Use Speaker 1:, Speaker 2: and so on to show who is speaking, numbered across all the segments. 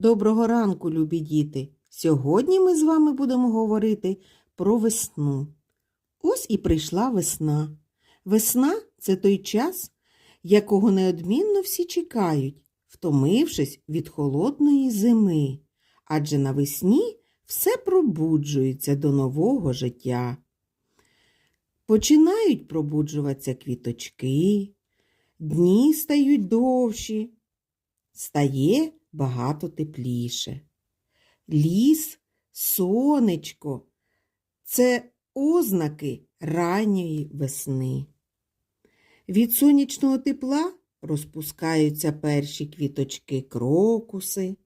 Speaker 1: Доброго ранку, любі діти! Сьогодні ми з вами будемо говорити про весну. Ось і прийшла весна. Весна це той час, якого неодмінно всі чекають, втомившись від холодної зими. Адже навесні все пробуджується до нового життя. Починають пробуджуватися квіточки, дні стають довші, стає багато тепліше. Ліс, сонечко це ознаки ранньої весни. Від сонячного тепла розпускаються перші квіточки крокуси,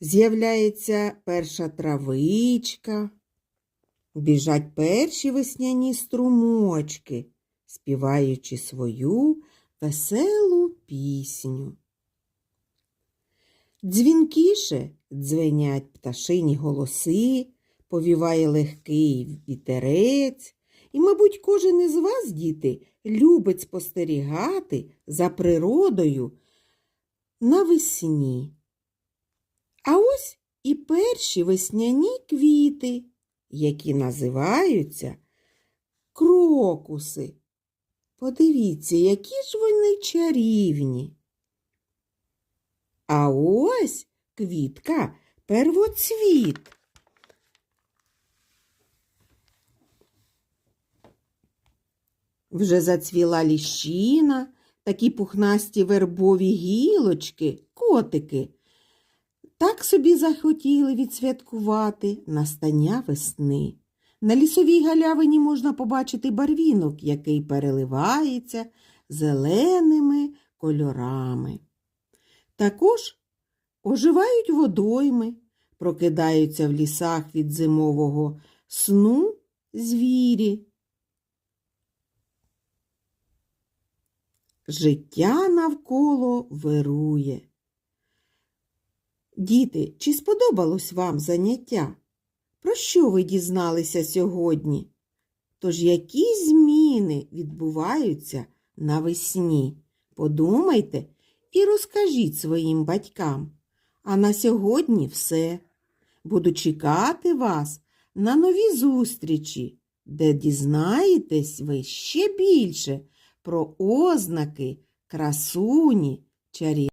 Speaker 1: з'являється перша травичка, біжать перші весняні струмочки, співаючи свою веселу пісню. Дзвінкіше дзвенять пташині голоси, повіває легкий вітерець, і, мабуть, кожен із вас, діти, любить спостерігати за природою навесні. А ось і перші весняні квіти, які називаються крокуси. Подивіться, які ж вони чарівні. А ось квітка первоцвіт. Вже зацвіла ліщина, такі пухнасті вербові гілочки, котики. Так собі захотіли відсвяткувати настання весни. На лісовій галявині можна побачити барвінок, який переливається зеленими кольорами. Також оживають водойми, прокидаються в лісах від зимового сну звірі. Життя навколо вирує. Діти, чи сподобалось вам заняття? Про що ви дізналися сьогодні? Тож які зміни відбуваються навесні? Подумайте і розкажіть своїм батькам. А на сьогодні все. Буду чекати вас на нові зустрічі, де дізнаєтесь ви ще більше про ознаки красуні чарівної.